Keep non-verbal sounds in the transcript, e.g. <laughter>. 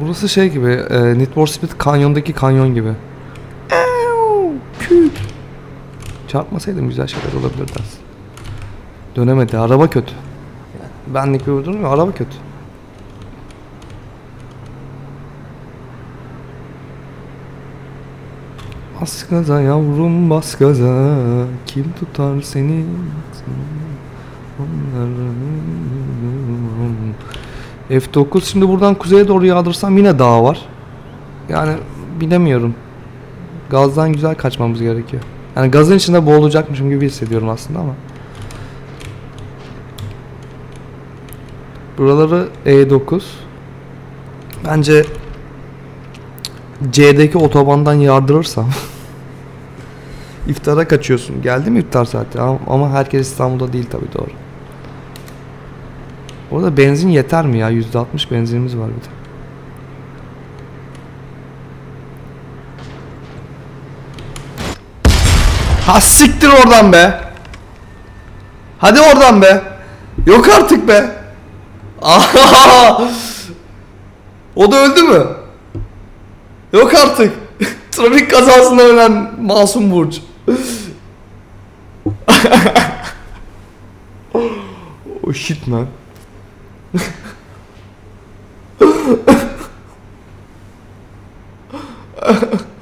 Burası şey gibi, e, Need for Speed kanyondaki kanyon gibi. Çarpmasaydım güzel şeyler olabilirdi aslında. Dönemedi, araba kötü. Yani benlik bir durum yok, araba kötü. Bas gaza yavrum bas gaza Kim tutar seni F9 şimdi buradan kuzeye doğru yağdırsam yine dağ var. Yani bilemiyorum. Gazdan güzel kaçmamız gerekiyor. Yani gazın içinde boğulacakmışım gibi hissediyorum aslında ama. Buraları E9. Bence C'deki otobandan yardırırsam <laughs> iftara kaçıyorsun. Geldi mi iftar saati? Ama herkes İstanbul'da değil tabii doğru. Orada benzin yeter mi ya? %60 benzinimiz var bir de. Ha siktir oradan be. Hadi oradan be. Yok artık be. <laughs> O da öldü mü? Yok artık. <laughs> Trafik kazasında ölen Masum Burç. <laughs> oh shit man. uh <laughs>